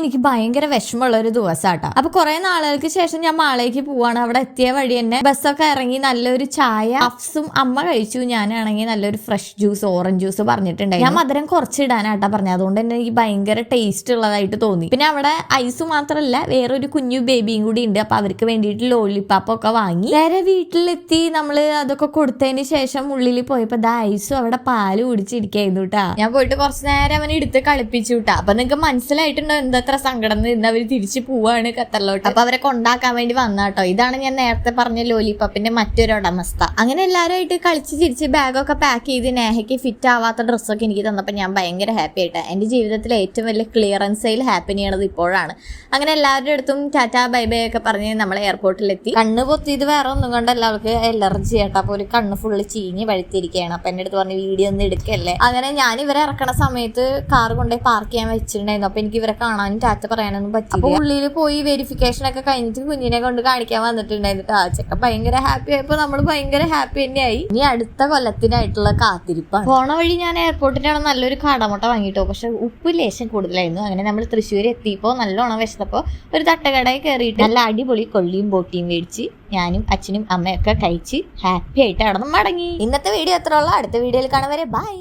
എനിക്ക് ഭയങ്കര വിഷമമുള്ള ഒരു ദിവസാട്ടോ. അപ്പൊ കുറെ നാളുകൾക്ക് ശേഷം ഞാൻ മാളേക്ക് പോവാണ്. അവിടെ എത്തിയ വഴി തന്നെ ബസ്സൊക്കെ ഇറങ്ങി നല്ലൊരു ചായ അഫ്സും അമ്മ കഴിച്ചു. ഞാനാണെങ്കിൽ നല്ലൊരു ഫ്രഷ് ജ്യൂസ് ഓറഞ്ച് ജ്യൂസ് പറഞ്ഞിട്ടുണ്ടായി ഞാൻ മധുരം കുറച്ച് ഇടാനാട്ടാ പറഞ്ഞത്. അതുകൊണ്ട് തന്നെ എനിക്ക് ഭയങ്കര ടേസ്റ്റ് ഉള്ളതായിട്ട് തോന്നി. പിന്നെ അവിടെ ഐസ് മാത്രമല്ല വേറൊരു കുഞ്ഞു ബേബിയും കൂടി ഉണ്ട്. അപ്പൊ അവർക്ക് വേണ്ടിയിട്ട് ലോലിപ്പാപ്പൊക്കെ വാങ്ങി. നേരെ വീട്ടിലെത്തി നമ്മൾ അതൊക്കെ കൊടുത്തതിന് ശേഷം ഉള്ളിൽ പോയപ്പോ ദാ ഐസും അവിടെ പാൽ കുടിച്ചിരിക്കായിരുന്നു കേട്ടാ ഞാൻ പോയിട്ട് കുറച്ച് നേരം അവനെ എടുത്ത് കളിപ്പിച്ചു കേട്ടാ അപ്പൊ നിങ്ങൾക്ക് മനസ്സിലായിട്ടുണ്ടോ എന്തത്ര സങ്കടം നിന്ന് അവർ തിരിച്ചു പോവാണ് ഖത്തറിലോട്ട്. അപ്പൊ അവരെ കൊണ്ടാക്കാൻ വേണ്ടി വന്ന കേട്ടോ ഇതാണ് ഞാൻ നേരത്തെ പറഞ്ഞ ലോലിപ്പപ്പിന്റെ മറ്റൊരു ഉടമസ്ഥ. അങ്ങനെ എല്ലാവരുമായിട്ട് കളിച്ച് ചിരിച്ച് ബാഗൊക്കെ പാക്ക് ചെയ്ത് നേഹയ്ക്ക് ഫിറ്റ് ആവാത്ത ഡ്രസ്സൊക്കെ എനിക്ക് തന്നപ്പോൾ ഞാൻ ഭയങ്കര ഹാപ്പി ആയിട്ട്. എന്റെ ജീവിതത്തിലെ ഏറ്റവും വലിയ ക്ലിയറൻസ് സെയിൽ ഹാപ്പി ചെയ്യണത് ഇപ്പോഴാണ്. അങ്ങനെ എല്ലാവരുടെ അടുത്തും ടാറ്റ ബൈ ബൈ ഒക്കെ പറഞ്ഞ് നമ്മൾ എയർപോർട്ടിലെത്തി കണ്ണ് പൊത്തിയത് വേറെ ഒന്നും കൊണ്ടല്ല അവൾക്ക് എലർജി ആയിട്ട്. അപ്പോൾ ഒരു കണ്ണ് ഫുള്ള് ചീഞ്ഞ് പഴുത്തിരിക്കുകയാണ് അപ്പൊ എന്റെ അടുത്ത് പറഞ്ഞ് വീഡിയോ ഒന്നും എടുക്കല്ലേ? അങ്ങനെ ഞാൻ ഇവരെ ഇറക്കണ സമയത്ത് കാർ കൊണ്ടുപോയി പാർക്ക് ചെയ്യാൻ വെച്ചിട്ടുണ്ടായിരുന്നു. അപ്പൊ എനിക്ക് ഇവരെ കാണാനും ടാറ്റ പറയാനൊന്നും പറ്റില്ല ഉള്ളിൽ പോയി വെരിഫിക്കേഷൻ ഒക്കെ കഴിഞ്ഞിട്ട് കുഞ്ഞിനെ കൊണ്ട് കാണിക്കാൻ വന്നിട്ടുണ്ടായിരുന്നു ആ ഭയങ്കര ഹാപ്പി ആയപ്പോ നമ്മൾ ഭയങ്കര ഹാപ്പി തന്നെയായി. ഇനി അടുത്ത കൊല്ലത്തിനായിട്ടുള്ള കാത്തിരിപ്പാണ്. പോണ വഴി ഞാൻ എയർപോർട്ടിനാണ് നല്ലൊരു കാടമുട്ട വാങ്ങിട്ടോ. പക്ഷെ ഉപ്പ് ലേശം കൂടുതലായിരുന്നു. അങ്ങനെ നമ്മൾ തൃശ്ശൂർ എത്തിയപ്പോൾ നല്ലോണം വിശന്നപ്പോൾ ഒരു തട്ടകടയിൽ കയറിയിട്ട് നല്ല അടിപൊളി കൊള്ളിയും ബോട്ടിയും മേടിച്ച് ഞാനും അച്ഛനും അമ്മയൊക്കെ കഴിച്ച് ഹാപ്പി ആയിട്ട് അവിടെ നിന്ന് മടങ്ങി. ഇന്നത്തെ വീഡിയോ എത്ര ഉള്ള. അടുത്ത വീഡിയോയിൽ കാണുവരെ ബൈ